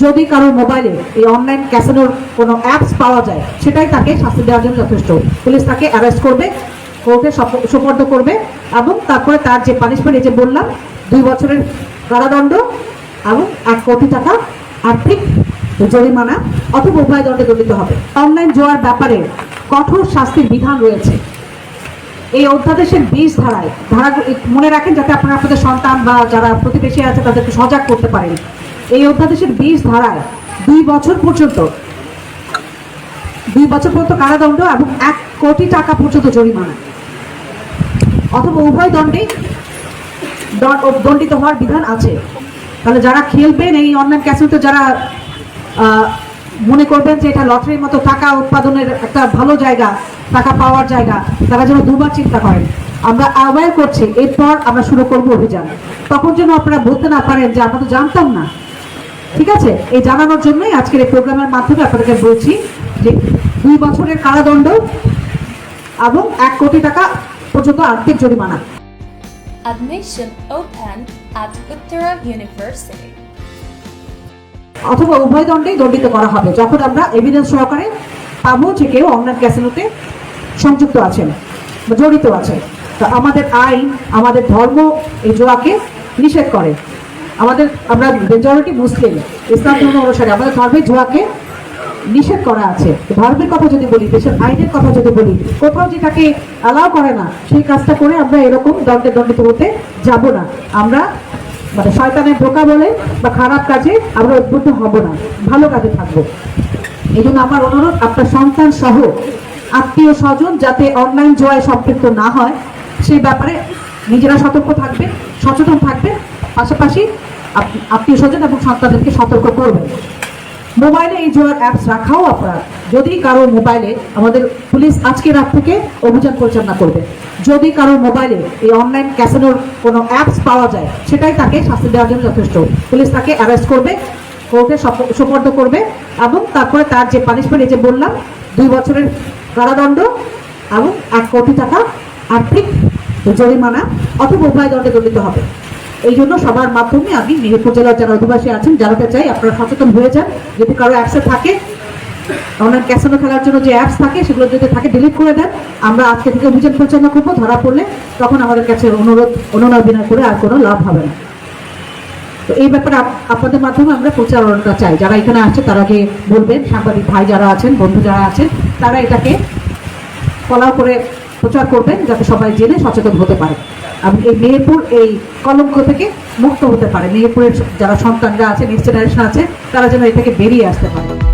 যদি কারও মোবাইলে এই অনলাইন ক্যাসিনোর কোনো অ্যাপস পাওয়া যায়, সেটাই তাকে শাস্তি দেওয়ার জন্য যথেষ্ট। পুলিশ তাকে অ্যারেস্ট করবে কোর্টে সপ- সোপর্দ করবে এবং তারপরে তার যে পানিশমেন্ট এই যে বললাম, দুই বছরের কারাদণ্ড এবং এক কোটি টাকা আর্থিক জরিমানা অথবা উভয় দণ্ডে দণ্ডিত হবে। অনলাইন জোয়ার ব্যাপারে কঠোর শাস্তির বিধান রয়েছে। এই অধ্যাদেশের বিশ ধারায় ধারা মনে রাখেন যাতে আপনারা আপনাদের সন্তান বা যারা প্রতিবেশী আছে তাদেরকে সজাগ করতে পারেন। এই অধ্যাদেশের বিশ ধারায় দুই বছর পর্যন্ত। দুই বছর পর্যন্ত কারাদণ্ড এবং এক কোটি টাকা পর্যন্ত জরিমানা। অথবা উভয় দণ্ডে দণ্ডিত হওয়ার বিধান আছে। তাহলে যারা খেলবেন এই অনলাইন ক্যাসিনোতে যারা মনে করবেন যে এটা লটারির মতো টাকা উৎপাদনের একটা ভালো জায়গা, টাকা পাওয়ার জায়গা, তারা যেন দুবার চিন্তা করেন। আমরা অ্যাওয়ার করছি, এরপর আমরা শুরু করব অভিযান। তখন যেন আপনারা বলতে না পারেন যে আমরা তো জানতাম না। ঠিক আছে? এই জানানোর জন্যই আজকের এই প্রোগ্রামের মাধ্যমে আপনাদেরকে বলছি যে দুই বছরের কারাদণ্ড এবং এক কোটি টাকা পর্যন্ত আর্থিক জরিমানা। Admission open at Uttara University. অথবা উভয় দণ্ডেই দণ্ডিত করা হবে যখন আমরা এভিডেন্স সহকারে পাবো যে কেউ অনলাইন ক্যাসিনোতে সংযুক্ত আছেন জড়িত আছেন। তো আমাদের আইন আমাদের ধর্ম এই জোয়াকে নিষেধ করে। আমাদের, আমরা মেজরিটি মুসলিম, ইসলাম ধর্ম অনুসারে আমাদের ধর্মের জোয়াকে নিষেধ করা আছে। ধর্মের কথা যদি বলি, দেশের আইনের কথা যদি বলি, কোথাও যেটাকে অ্যালাউ করে না, সেই কাজটা করে আমরা এরকম দণ্ডে দণ্ডিত হতে যাব না। আমরা মানে শয়তানের ধোকা বলে বা খারাপ কাজে আমরা উদ্বুদ্ধ হব না। ভালো কাজে থাকব। এই জন্য আমার অনুরোধ, আপনার সন্তান সহ আত্মীয় স্বজন যাতে অনলাইন জোয়ায় সম্পৃক্ত না হয়, সেই ব্যাপারে নিজেরা সতর্ক থাকবে সচেতন থাকবে পাশাপাশি আত্মীয় স্বজন এবং সন্তানদেরকে সতর্ক করবেন। মোবাইলে এই জোয়ার অ্যাপস রাখাও অপরাধ। যদি কারও মোবাইলে আমাদের পুলিশ আজকে রাত থেকে অভিযান পরিচালনা করবে। যদি কারও মোবাইলে এই অনলাইন ক্যাসিনোর কোনো অ্যাপস পাওয়া যায়, সেটাই তাকে শাস্তি দেওয়ার জন্য যথেষ্ট। পুলিশ তাকে অ্যারেস্ট করবে কোর্টে সপ- সোপর্দ করবে এবং তারপরে তার যে পানিশমেন্ট এই যে বললাম, দুই বছরের কারাদণ্ড এবং এক কোটি টাকা আর্থিক জরিমানা অথবা উভয় দণ্ডে দণ্ডিত হবে। এই জন্য সবার মাধ্যমে আমি মেহেরপুর জেলার যারা অধিবাসী আছেন, জানাতে চাই আপনারা সচেতন হয়ে যান। যদি কারও অ্যাপসে থাকে অনলাইন ক্যাসিনো খেলার জন্য যে অ্যাপস থাকে, সেগুলো যদি থাকে ডিলিট করে দেন। আমরা আজকে থেকে অভিযান পরিচালনা করব, ধরা পড়লে তখন আমাদের কাছে অনুরোধ, অনুনয় বিনয় করে আর কোনো লাভ হবে না। তো এই ব্যাপারে আপ- আপনাদের মাধ্যমে আমরা প্রচারণাটা চাই। যারা এখানে আসছে, তারা আগে বলবেন। সাংবাদিক ভাই যারা আছেন, বন্ধু যারা আছেন, তারা এটাকে ফলাও করে প্রচার করবেন যাতে সবাই জেনে সচেতন হতে পারে। এবং এই মেহেরপুর এই কলঙ্ক থেকে মুক্ত হতে পারে। মেহেরপুরের যারা সন্তানরা আছে নেক্সট জেনারেশন আছে, তারা যেন এ থেকে বেরিয়ে আসতে পারে।